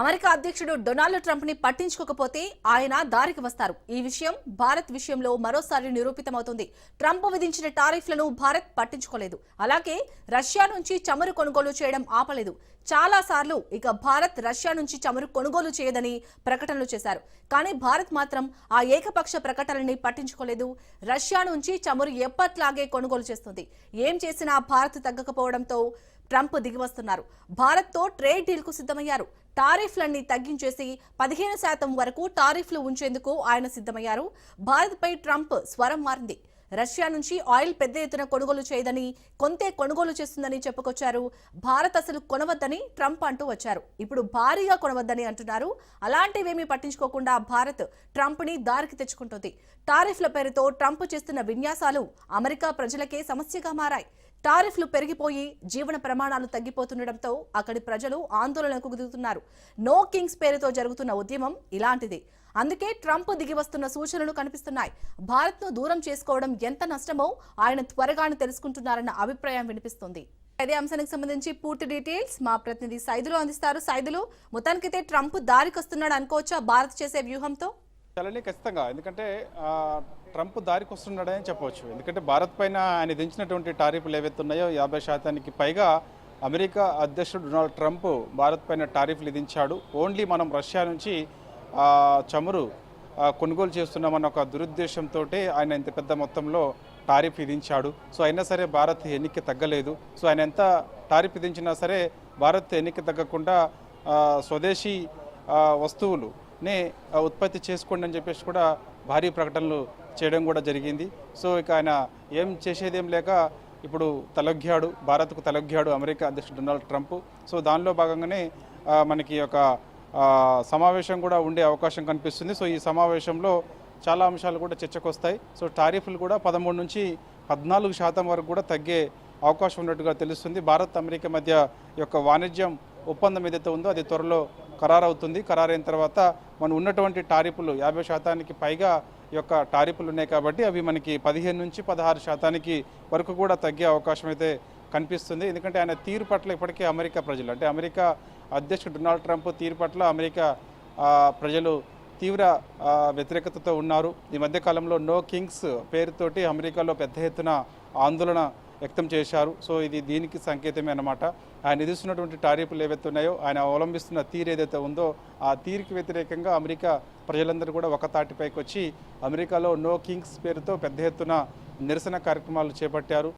America అధ్యక్షుడు Donald ట్రంప్ని పట్టించుకోకపోతే ఆయన దారికి వస్తారు. ఈ విషయం భారత్ విషయంలో మరోసారి నిరూపితమవుతుంది. ట్రంప్ విధించిన టారిఫ్లను భారత్ పట్టించుకోలేదు. అలాగే రష్యా నుంచి చమురు కొనుగోలు చేయడం ఆపలేదు. చాలా సార్లు ఇక భారత్ రష్యా నుంచి చమురు కొనుగోలు చేయదని ప్రకటనలు చేశారు. కానీ భారత్ మాత్రం ఆ ఏకపక్ష ప్రకటనని పట్టించుకోలేదు. రష్యా నుంచి చమురు ఎప్పట్లాగే కొనుగోలు చేస్తుంది. ఏం చేసినా భారత్ తగ్గకపోవడంతో ట్రంప్ దిగివస్తున్నారు. భారత్తో ట్రేడ్ డీల్కు సిద్ధమయ్యారు. టారిఫ్లన్నీ తగ్గించేసి పదిహేను శాతం వరకు టారిఫ్లు ఉంచేందుకు ఆయన సిద్ధమయ్యారు. భారత్పై ట్రంప్ స్వరం మారింది. రష్యా నుంచి ఆయిల్ పెద్ద ఎత్తున కొనుగోలు చేయదని కొంతే కొనుగోలు చేస్తుందని చెప్పుకొచ్చారు. భారత్ అసలు కొనవద్దని ట్రంప్ అంటూ వచ్చారు. ఇప్పుడు భారీగా కొనవద్దని అంటున్నారు. అలాంటివేమీ పట్టించుకోకుండా భారత్ ట్రంప్ని దారికి తెచ్చుకుంటుంది. టారిఫ్ల పేరుతో ట్రంప్ చేస్తున్న విన్యాసాలు అమెరికా ప్రజలకే సమస్యగా మారాయి. టారిఫ్లు పెరిగిపోయి జీవన ప్రమాణాలు తగ్గిపోతుండటంతో అక్కడి ప్రజలు ఆందోళనకు దిగుతున్నారు నో కింగ్స్ పేరుతో జరుగుతున్న ఉద్యమం ఇలాంటిది. అందుకే ట్రంప్ దిగి వస్తున్న సూచనలు కనిపిస్తున్నాయి. భారత్ను దూరం చేసుకోవడం ఎంత నష్టమో ఆయన త్వరగానే తెలుసుకుంటున్నారన్న అభిప్రాయం వినిపిస్తుంది. అదే అంశానికి సంబంధించి పూర్తి డీటెయిల్స్ మా ప్రతినిధి సైదులు అందిస్తారు. సైదులు మొత్తానికైతే ట్రంప్ దారికి వస్తున్నాడు అనుకోవచ్చా? భారత్ చేసే వ్యూహంతో? చాలని ఖచ్చితంగా. ఎందుకంటే ట్రంప్ దారికి వస్తున్నాడని చెప్పవచ్చు. ఎందుకంటే భారత్ పైన ఆయన దించినటువంటి టారిఫ్లు ఏవైతే ఉన్నాయో యాభై శాతానికి పైగా అమెరికా అధ్యక్షుడు డొనాల్డ్ ట్రంప్ భారత్ పైన టారిఫ్లు విధించాడు ఓన్లీ మనం రష్యా నుంచి చమురు కొనుగోలు చేస్తున్నామన్న ఒక దురుద్దేశంతో ఆయన ఇంత పెద్ద మొత్తంలో టారిఫ్ విధించాడు సో అయినా సరే భారత్ ఎన్నిక తగ్గలేదు. సో ఆయన ఎంత టారిఫ్ విధించినా సరే భారత్ ఎన్నిక తగ్గకుండా స్వదేశీ వస్తువులు నే ఉత్పత్తి చేసుకోండి అని చెప్పేసి కూడా భారీ ప్రకటనలు చేయడం కూడా జరిగింది. సో ఇక ఆయన ఏం చేసేదేం లేక ఇప్పుడు తలొగ్గాడు భారత్కు తలొగ్గాడు అమెరికా అధ్యక్షుడు డొనాల్డ్ ట్రంప్. సో దానిలో భాగంగానే మనకి ఒక సమావేశం కూడా ఉండే అవకాశం కనిపిస్తుంది. సో ఈ సమావేశంలో చాలా అంశాలు కూడా చర్చకు వస్తాయి సో టారిఫ్లు కూడా పదమూడు నుంచి పద్నాలుగు శాతం వరకు కూడా తగ్గే అవకాశం ఉన్నట్టుగా తెలుస్తుంది. భారత్ అమెరికా మధ్య యొక్క వాణిజ్యం ఒప్పందం ఏదైతే ఉందో అది త్వరలో ఖరారవుతుంది. ఖరారైన తర్వాత మనం ఉన్నటువంటి టారిపులు యాభై శాతానికి పైగా యొక్క టారిపులు ఉన్నాయి కాబట్టి అవి మనకి పదిహేను నుంచి పదహారు శాతానికి వరకు కూడా తగ్గే అవకాశం అయితే కనిపిస్తుంది. ఎందుకంటే ఆయన తీరు పట్ల ఇప్పటికే అమెరికా ప్రజలు అంటే అమెరికా అధ్యక్షుడు డొనాల్డ్ ట్రంప్ తీరు పట్ల అమెరికా ప్రజలు తీవ్ర వ్యతిరేకతతో ఉన్నారు. ఈ మధ్యకాలంలో నో కింగ్స్ పేరుతోటి అమెరికాలో పెద్ద ఎత్తున ఆందోళన వ్యక్తం చేశారు. సో ఇది దీనికి సంకేతమే అన్నమాట. ఆయన విధిస్తున్నటువంటి టారిఫ్లు ఏవైతే ఉన్నాయో ఆయన అవలంబిస్తున్న తీరు ఏదైతే ఉందో ఆ తీరుకి వ్యతిరేకంగా అమెరికా ప్రజలందరూ కూడా ఒక తాటిపైకి వచ్చి అమెరికాలో నో కింగ్స్ పేరుతో పెద్ద ఎత్తున నిరసన కార్యక్రమాలు చేపట్టారు.